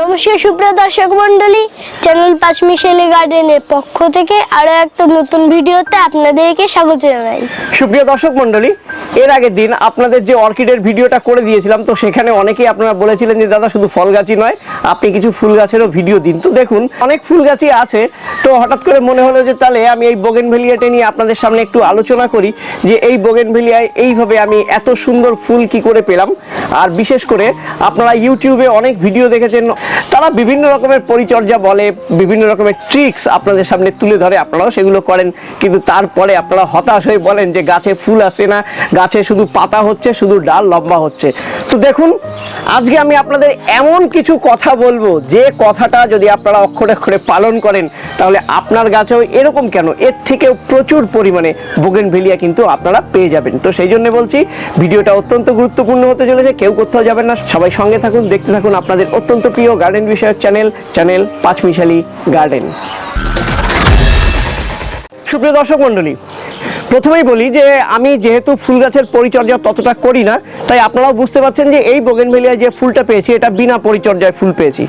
নমস্কার, সুপ্রিয় দর্শক মন্ডলী চ্যানেল পাঁচ মিশেলি গার্ডেনের পক্ষ থেকে আরও একটা নতুন ভিডিওতে আপনাদেরকে স্বাগত জানাই। সুপ্রিয় দর্শক মণ্ডলী এর আগের দিন আপনাদের যে অর্কিডের ভিডিওটা করে দিয়েছিলাম, তো সেখানে অনেকেই আপনারা বলেছিলেন যে, দাদা, শুধু ফল গাছই নয়, আপনি কিছু ফুল গাছেরও ভিডিও দিন। তো দেখুন, অনেক ফুল গাছই আছে, তো হঠাৎ করে মনে হলো যে, তাহলে আমি এই বোগেন ভেলিয়াটা নিয়ে আপনাদের সামনে একটু আলোচনা করি, যে এই বোগেন ভেলিয়ায় এইভাবে আমি এত সুন্দর ফুল কি করে পেলাম? আর বিশেষ করে আপনারা ইউটিউবে অনেক ভিডিও দেখেছেন, তারা বিভিন্ন রকমের পরিচর্যা বলে, বিভিন্ন রকমের ট্রিক্স আপনাদের সামনে তুলে ধরে, আপনারাও সেগুলো করেন। কিন্তু তারপরে আপনারা হতাশ হয়ে বলেন যে, গাছে ফুল আসছে না গাছে শুধু পাতা হচ্ছে, শুধু ডাল লম্বা হচ্ছে। তো দেখুন, আজকে আমি আপনাদের এমন কিছু কথা বলব, যে কথাটা যদি আপনারা অক্ষরে অক্ষরে পালন করেন, তাহলে আপনার গাছেও এরকম কেন? এর থেকেও প্রচুর পরিমাণে বোগেন ভেলিয়া কিন্তু আপনারা পেয়ে যাবেন। তো সেই জন্য বলছি, ভিডিওটা অত্যন্ত গুরুত্বপূর্ণ হতে চলেছে, কেউ কোথাও যাবেন না। সবাই সঙ্গে থাকুন, দেখতে থাকুন আপনাদের অত্যন্ত প্রিয় গার্ডেন বিষয়ক চ্যানেল চ্যানেল পাঁচমিশালি গার্ডেন সুপ্রিয় দর্শক মণ্ডলী প্রথমেই বলি যে আমি যেহেতু ফুল গাছের পরিচর্যা ততটা করি না, তাই আপনারাও বুঝতে পারছেন যে এই বোগেনভেলিয়ায় যে ফুলটা পেয়েছি, এটা বিনা পরিচর্যায় ফুল পেয়েছি।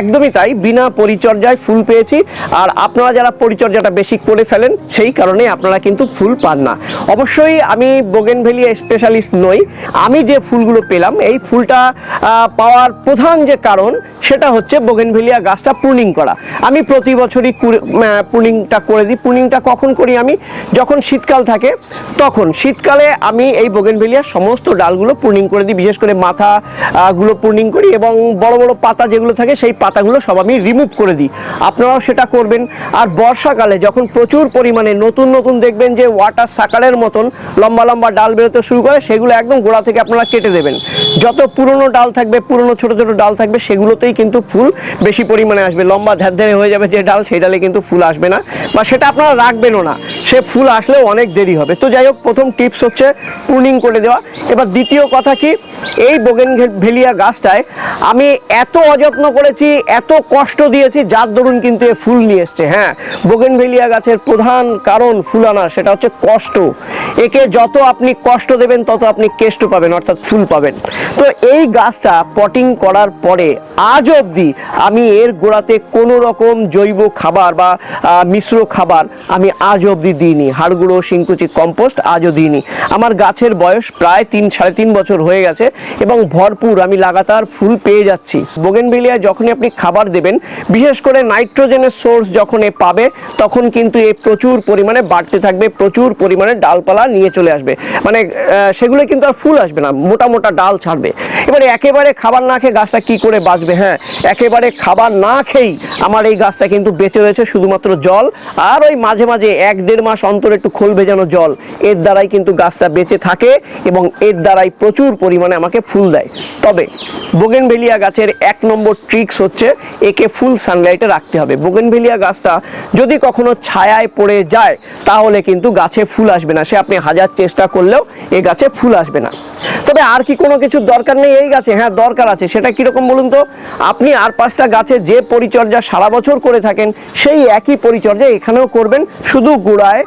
একদমই তাই, বিনা পরিচর্যায় ফুল পেয়েছি, আর আপনারা যারা পরিচর্যাটা বেশি করে ফেলেন, সেই কারণে আপনারা কিন্তু ফুল পান না। অবশ্যই আমি বোগেনভেলিয়া স্পেশালিস্ট নই, আমি যে ফুলগুলো পেলাম, এই ফুলটা পাওয়ার প্রধান যে কারণ, সেটা হচ্ছে বোগেনভেলিয়া গাছটা প্রুনিং করা। আমি প্রতি বছরই প্রুনিংটা করে দিই। প্রুনিংটা কখন করি আমি? যখন শীতকাল থাকে, তখন শীতকালে আমি এই বোগেনভেলিয়ার সমস্ত ডালগুলো প্রুনিং করে দিই, বিশেষ করে মাথা গুলো প্রুনিং করি এবং বড় বড় পাতা যেগুলো থাকে সেই পাতাগুলো সব আমি রিমুভ করে দিই। আপনারাও সেটা করবেন। আর বর্ষাকালে যখন প্রচুর পরিমাণে নতুন নতুন দেখবেন যে ওয়াটার সাকারের মতন লম্বা লম্বা ডাল বেরোতে শুরু করে, সেগুলো একদম গোড়া থেকে আপনারা কেটে দেবেন। যত পুরনো ডাল থাকবে, পুরনো ছোট ছোট ডাল থাকবে, সেগুলোতেই কিন্তু ফুল বেশি পরিমাণে আসবে। লম্বা ধ্যার হয়ে যাবে যে ডাল, সেই ডালে কিন্তু ফুল আসবে না বা সেটা আপনারা রাখবেনও না। সে ফুল আসলেও অনেক দেরি হবে। তো যাই হোক, প্রথম টিপস হচ্ছে প্রুনিং করে দেওয়া। এবার দ্বিতীয় কথা কি? এই বোগেন ভেলিয়া গাছটায় আমি এত অযত্ন করেছি, এত কষ্ট দিয়েছি, যার দরুন কিন্তু এ ফুল নিয়ে এসছে। হ্যাঁ বোগেন ভেলিয়া গাছের প্রধান কারণ ফুল আনার সেটা হচ্ছে কষ্ট। একে যত আপনি কষ্ট দেবেন, তত আপনি কেষ্ট পাবেন, অর্থাৎ ফুল পাবেন। তো এই গাছটা পটিং করার পরে আজ অবধি আমি এর গোড়াতে কোনো রকম জৈব খাবার বা মিশ্র খাবার আমি আজ অবধি দিইনি। হাড়গুঁড়ো শিংকুচি কম্পোস্ট আজও দিইনি। আমার গাছের বয়স প্রায় তিন, সাড়ে তিন বছর হয়ে গেছে এবং ভরপুর, আমি লাগাতার ফুল পেয়ে যাচ্ছি। বোগেনভেলিয়া যখনই আপনি খাবার দেবেন, বিশেষ করে নাইট্রোজেনের সোর্স যখন এ পাবে, তখন কিন্তু এ প্রচুর পরিমাণে বাড়তে থাকবে, প্রচুর পরিমাণে ডালপালা নিয়ে চলে আসবে। মানে সেগুলো কিন্তু আর ফুল আসবে না, মোটা মোটা ডাল ছাড়বে। এবারে একেবারে খাবার না খেয়ে গাছটা কি করে বাঁচবে হ্যাঁ? একেবারে খাবার না খেয়েই আমার এই গাছটা কিন্তু বেঁচে রয়েছে শুধুমাত্র জল, আর ওই মাঝে মাঝে এক দেড় মাস অন্তর একটু খোল ভেজানো জল। এর দ্বারাই কিন্তু গাছটা বেঁচে থাকে এবং এর দ্বারাই প্রচুর পরিমাণে আমাকে ফুল দেয়। তবে বোগেনভেলিয়া গাছের এক নম্বর ট্রিক্স হচ্ছে একে ফুল সানলাইটে রাখতে হবে। বোগেনভেলিয়া গাছটা যদি কখনো ছায়ায় পড়ে যায়, তাহলে কিন্তু গাছে ফুল আসবে না। সে আপনি হাজার চেষ্টা করলেও এ গাছে ফুল আসবে না। তবে আর কি কোনো কিছু দরকার নেই এই গাছে? হ্যাঁ দরকার আছে। সেটা কীরকম বলুন তো? আপনি আর পাঁচটা গাছে যে পরিচর্যা সারা বছর করে থাকেন, সেই একই পরিচর্যা এখানেও করবেন। শুধু গোড়ায়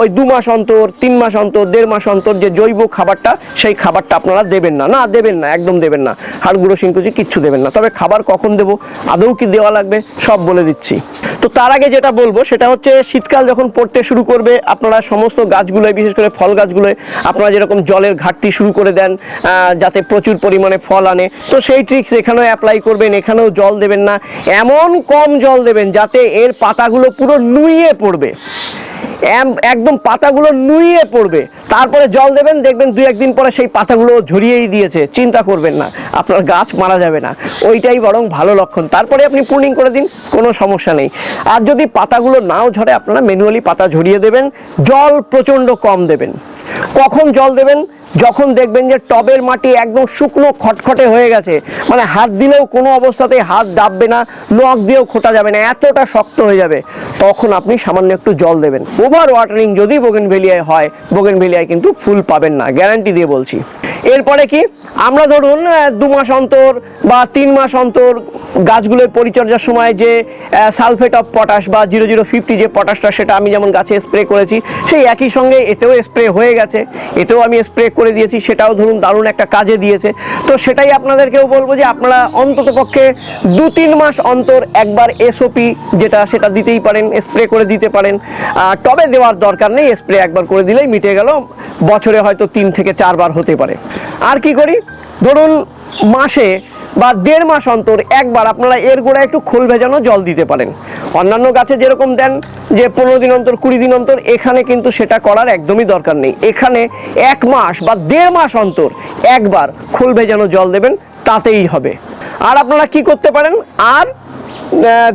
ওই দু মাস অন্তর, তিন মাস অন্তর, দেড় মাস অন্তর যে জৈব খাবারটা, সেই খাবারটা আপনারা দেবেন না। না, দেবেন না, একদম দেবেন না। হাড় গুঁড়ো শিংকুচি কিচ্ছু দেবেন না। তবে খাবার কখন দেবো, আদৌ কি দেওয়া লাগবে, সব বলে দিচ্ছি। তো তার আগে যেটা বলব, সেটা হচ্ছে শীতকাল যখন পড়তে শুরু করবে, আপনারা সমস্ত গাছগুলোয়, বিশেষ করে ফল গাছগুলোয়, আপনারা যেরকম জলের ঘাটতি শুরু করে দেন যাতে প্রচুর পরিমাণে ফল আনে, তো সেই ট্রিক্স এখানেও অ্যাপ্লাই করবেন, এখানেও জল দেবেন না। এমন কম জল দেবেন যাতে এর পাতাগুলো পুরো নুইয়ে পড়বে। একদম পাতাগুলো নুইয়ে পড়বে। তারপরে জল দেবেন, দেখবেন দু একদিন পরে সেই পাতাগুলো ঝরিয়েই দিয়েছে। চিন্তা করবেন না, আপনার গাছ মারা যাবে না। ওইটাই বরং ভালো লক্ষণ। তারপরে আপনি পুনিং করে দিন, কোনো সমস্যা নেই। আর যদি পাতাগুলো নাও ঝরে, আপনারা ম্যানুয়ালি পাতা ঝরিয়ে দেবেন। জল প্রচণ্ড কম দেবেন। কখন জল দেবেন? যখন দেখবেন যে টবের মাটি একদম শুকনো, খটখটে হয়ে গেছে মানে হাত দিলেও কোনো অবস্থাতেই হাত ডাববে না নখ দিয়েও খোটা যাবে না, এতটা শক্ত হয়ে যাবে, তখন আপনি সামান্য একটু জল দেবেন। ওভার ওয়াটারিং যদি বোগেনভেলিয়ায় হয় বোগেনভেলিয়ায় কিন্তু ফুল পাবেন না গ্যারান্টি দিয়ে বলছি। এরপরে কি, আমরা ধরুন দু মাস অন্তর বা তিন মাস অন্তর গাছগুলোর পরিচর্যার সময় যে সালফেট অফ পটাশ বা জিরো জিরো ফিফটি যে পটাশটা, সেটা আমি যেমন গাছে স্প্রে করেছি, সেই একই সঙ্গে এতেও স্প্রে হয়ে গেছে। এতেও আমি স্প্রে করে দিয়েছি, সেটাও ধরুন দারুণ একটা কাজে দিয়েছে। তো সেটাই আপনাদেরকেও বলব যে, আপনারা অন্তত পক্ষে দু তিন মাস অন্তর একবার এসওপি যেটা, সেটা দিতেই পারেন, স্প্রে করে দিতে পারেন। টবে দেওয়ার দরকার নেই, স্প্রে একবার করে দিলেই মিটে গেল। বছরে হয়তো তিন থেকে চারবার হতে পারে। আর কি করি? ধরুন মাসে বা দেড় মাস অন্তর একবার আপনারা এর গোড়ায় একটু খোল ভেজানো জল দিতে পারেন। অন্যান্য গাছে যেরকম দেন যে পনেরো দিন অন্তর, কুড়ি দিন অন্তর, এখানে কিন্তু সেটা করার একদমই দরকার নেই। এখানে এক মাস বা দেড় মাস অন্তর একবার খোল ভেজানো জল দেবেন, তাতেই হবে। আর আপনারা কি করতে পারেন? আর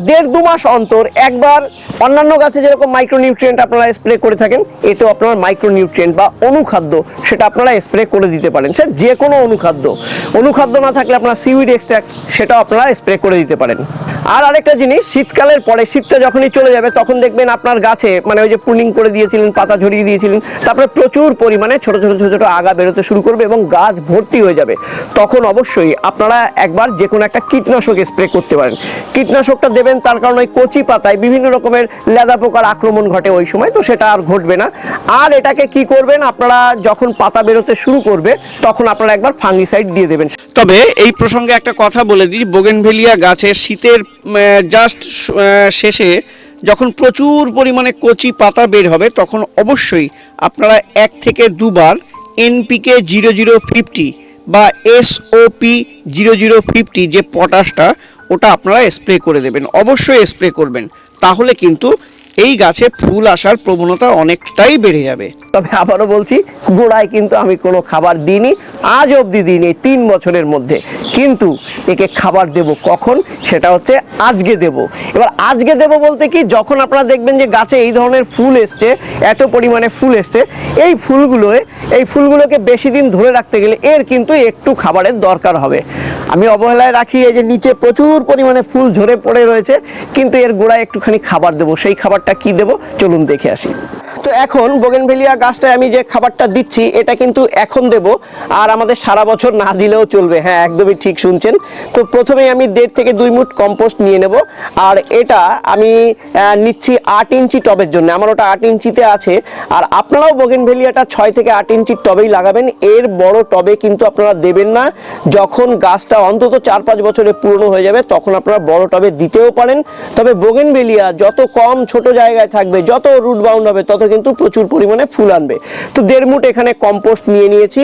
দেড় দু মাস অন্তর একবার অন্যান্য গাছে যেরকম মাইক্রোনিউট্রিয়েন্ট আপনারা স্প্রে করে থাকেন, এতেও আপনারা মাইক্রোনিউট্রিয়েন্ট বা অনুখাদ্য সেটা আপনারা স্প্রে করে দিতে পারেন। সে যে কোনো অনুখাদ্য। অনুখাদ্য না থাকলে আপনার সিউইড এক্সট্র্যাক্ট সেটাও আপনারা স্প্রে করে দিতে পারেন। আর আরেকটা জিনিস, শীতকালের পরে শীতটা যখনই চলে যাবে, তখন দেখবেন আপনার গাছে মানে ওই যে পুলিং করে দিয়েছিলেন, পাতা ঝরিয়ে দিয়েছিলেন, তারপরে প্রচুর পরিমাণে ছোট ছোট ছোট ছোট আগা বেরোতে শুরু করবে এবং গাছ ভর্তি হয়ে যাবে। তখন অবশ্যই আপনারা একবার যে কোনো একটা কীটনাশক স্প্রে করতে পারেন। কীটনাশকটা দেবেন তার কারণে ওই কচি পাতায় বিভিন্ন রকমের লেদা পোকার আক্রমণ ঘটে ওই সময়, তো সেটা আর ঘটবে না। আর এটাকে কি করবেন, আপনারা যখন পাতা বেরোতে শুরু করবে, তখন আপনারা একবার ফাঙ্গিসাইড দিয়ে দেবেন। তবে এই প্রসঙ্গে একটা কথা বলে দিই, বোগেনভেলিয়া গাছের শীতের জাস্ট শেষে যখন প্রচুর পরিমাণে কচি পাতা বের হবে, তখন অবশ্যই আপনারা এক থেকে দুবার এনপিকে জিরো জিরো ফিফটি বা এসওপি জিরো জিরো ফিফটি যে পটাশটা ওটা আপনারা স্প্রে করে দেবেন। অবশ্যই স্প্রে করবেন। তাহলে কিন্তু এই গাছে ফুল আসার প্রবণতা অনেকটাই বেড়ে যাবে। তবে আবারও বলছি, গোড়ায় কিন্তু আমি কোনো খাবার দিইনি, আজ অবধি দিইনি এই তিন বছরের মধ্যে। কিন্তু একে খাবার দেব কখন? সেটা হচ্ছে আজকে দেব। এবার আজকে দেব বলতে কি, যখন আপনারা দেখবেন যে গাছে এই ধরনের ফুল এসছে, এত পরিমাণে ফুল এসছে, এই ফুলগুলোয়, এই ফুলগুলোকে বেশি দিন ধরে রাখতে গেলে এর কিন্তু একটু খাবারের দরকার হবে। আমি অবহেলায় রাখি এই যে নিচে প্রচুর পরিমাণে ফুল ঝরে পড়ে রয়েছে, কিন্তু এর গোড়ায় একটুখানি খাবার দেবো। সেই খাবারটা কি দেবো? চলুন দেখে আসি। তো এখন বোগেনভেলিয়া গাছটায় আমি যে খাবারটা দিচ্ছি, এটা কিন্তু এখন দেব, আর আমাদের সারা বছর না দিলেও চলবে। হ্যাঁ একদমই ঠিক শুনছেন। তো প্রথমেই আমি দেড় থেকে দুই মুঠ কম্পোস্ট নিয়ে নেব, আর এটা আমি নিচ্ছি আট ইঞ্চি টবের জন্য। আমার ওটা আট ইঞ্চিতে আছে, আর আপনারাও বোগেনভেলিয়াটা ছয় থেকে আট ইঞ্চির টবেই লাগাবেন। এর বড় টবে কিন্তু আপনারা দেবেন না। যখন গাছটা অন্তত চার পাঁচ বছরে পুরনো হয়ে যাবে, তখন আপনারা বড় টবে দিতেও পারেন। তবে বোগেনভেলিয়া যত কম ছোট জায়গায় থাকবে, যত রুট বাউন্ড হবে, তত কিন্তু প্রচুর পরিমাণে ফুল আনবে। তো দেড় মুঠ এখানে কম্পোস্ট নিয়ে নিয়েছি।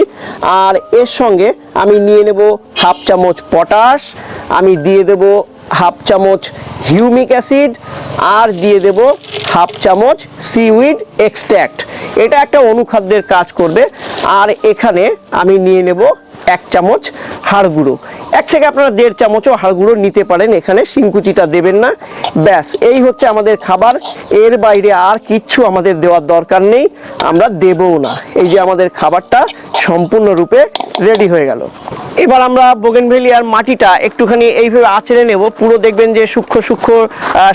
আর এর সঙ্গে আমি নিয়ে নেব হাফ চামচ পটাশ আমি দিয়ে দেব হাফ চামচ হিউমিক অ্যাসিড আর দিয়ে দেব হাফ চামচ সিউইড এক্সট্র্যাক্ট এটা একটা অনুখাদ্যের কাজ করবে। আর এখানে আমি নিয়ে নেব এক চামচ হাড় গুঁড়ো। এক থেকে আপনারা দেড় চামচও হাড় গুঁড়ো নিতে পারেন এখানে, শিংকুচিটা দেবেন না। ব্যাস, এই হচ্ছে আমাদের খাবার। এর বাইরে আর কিচ্ছু আমাদের দেওয়ার দরকার নেই, আমরা দেবও না। এই যে আমাদের খাবারটা সম্পূর্ণরূপে রেডি হয়ে গেল। এবার আমরা বোগেনভেলিয়ার মাটিটা একটুখানি এইভাবে আঁচড়ে নেব। পুরো দেখবেন যে সূক্ষ্ম সূক্ষ্ম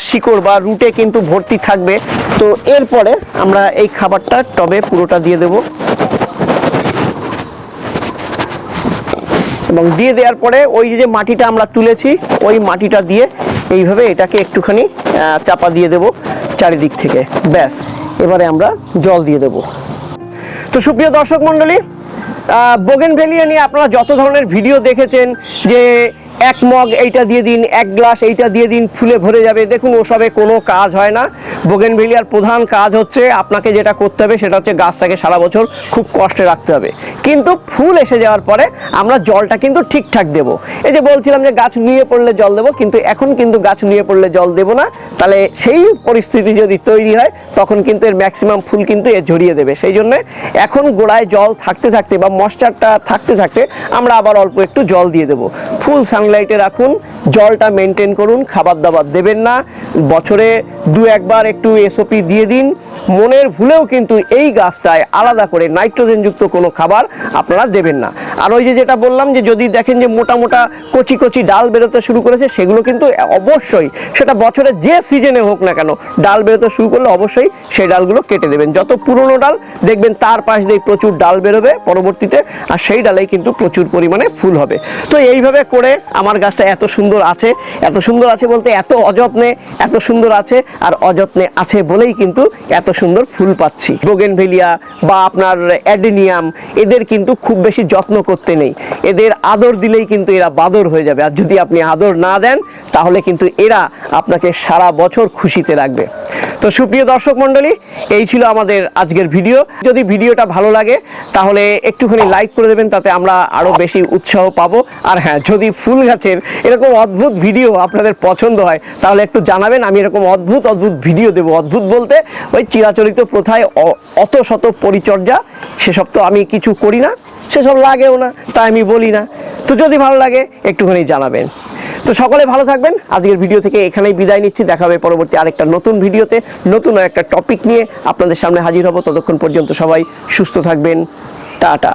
শিকড় বা রুটে কিন্তু ভর্তি থাকবে। তো এরপরে আমরা এই খাবারটা টবে পুরোটা দিয়ে দেবো। এবং দিয়ে দেওয়ার পরে ওই যে মাটিটা আমরা তুলেছি, ওই মাটিটা দিয়ে এইভাবে এটাকে একটুখানি চাপা দিয়ে দেব চারিদিক থেকে। ব্যাস, এবারে আমরা জল দিয়ে দেব। তো সুপ্রিয় দর্শক মণ্ডলী বোগেন ভেলিয়া নিয়ে আপনারা যত ধরনের ভিডিও দেখেছেন যে এক মগ এইটা দিয়ে দিন, এক গ্লাস এইটা দিয়ে দিন, ফুলে ভরে যাবে। দেখুন, ওসবে কোনো কাজ হয় না। বোগেনভেলিয়ার প্রধান কাজ হচ্ছে আপনাকে যেটা করতে হবে, সেটা হচ্ছে গাছটাকে সারা বছর খুব কষ্টে রাখতে হবে। কিন্তু ফুল এসে যাওয়ার পরে আমরা জলটা কিন্তু ঠিকঠাক দেব। এই যে বলছিলাম যে গাছ নিয়ে পড়লে জল দেবো, কিন্তু এখন কিন্তু গাছ নিয়ে পড়লে জল দেবো না। তাহলে সেই পরিস্থিতি যদি তৈরি হয়, তখন কিন্তু এর ম্যাক্সিমাম ফুল কিন্তু এ ঝরিয়ে দেবে। সেই জন্য এখন গোড়ায় জল থাকতে থাকতে বা মশ্চারটা থাকতে থাকতে আমরা আবার অল্প একটু জল দিয়ে দেবো। ফুল সানলাইটে রাখুন, জলটা মেনটেন করুন খাবার দাবার দেবেন না। বছরে দু একবার একটু এসওপি দিয়ে দিন। মনের ভুলেও কিন্তু এই গাছটায় আলাদা করে নাইট্রোজেনযুক্ত কোনো খাবার আপনারা দেবেন না। আর ওই যে যেটা বললাম যে যদি দেখেন যে মোটা মোটা কচি কচি ডাল বেরোতে শুরু করেছে, সেগুলো কিন্তু অবশ্যই সেটা বছরে যে সিজনে হোক না কেন, ডাল বেরোতে শুরু করলে অবশ্যই সেই ডালগুলো কেটে দেবেন। যত পুরনো ডাল, দেখবেন তার পাশ দিয়ে প্রচুর ডাল বেরোবে পরবর্তীতে, আর সেই ডালেই কিন্তু প্রচুর পরিমাণে ফুল হবে। তো এইভাবে করে আমার গাছটা এত সুন্দর আছে, এত সুন্দর আছে বলতে এত অযত্নে, এত সুন্দর আছে আর অযত্নে আছে বলেই কিন্তু এত সুন্দর ফুল পাচ্ছি। বোগেনভেলিয়া বা আপনার অ্যাডেনিয়াম এদের কিন্তু খুব বেশি যত্ন করতে নেই। এদের আদর দিলেই কিন্তু এরা বাদর হয়ে যাবে। আর যদি আপনি আদর না দেন, তাহলে কিন্তু এরা আপনাকে সারা বছর খুশিতে রাখবে। তো সুপ্রিয় দর্শক মণ্ডলী, এই ছিল আমাদের আজকের ভিডিও। যদি ভিডিওটা ভালো লাগে, তাহলে একটুখানি লাইক করে দেবেন, তাতে আমরা আরও বেশি উৎসাহ পাবো। আর হ্যাঁ যদি ফুল গাছের এরকম অদ্ভুত ভিডিও আপনাদের পছন্দ হয়, তাহলে একটু জানাবেন, আমি এরকম অদ্ভুত অদ্ভুত ভিডিও দেবো। অদ্ভুত বলতে ওই চিরাচরিত প্রথায় অত শত পরিচর্যা, সেসব তো আমি কিছু করি না, সেসব লাগেও না, তাই আমি বলি না। তো যদি ভালো লাগে, একটুখানি জানাবেন। তো সকলে ভালো থাকবেন। আজকের ভিডিও থেকে এখানেই বিদায় নিচ্ছি। দেখা হবে পরবর্তী আরেকটা নতুন ভিডিওতে, নতুন একটা টপিক নিয়ে আপনাদের সামনে হাজির হব। ততক্ষণ পর্যন্ত সবাই সুস্থ থাকবেন। টাটা।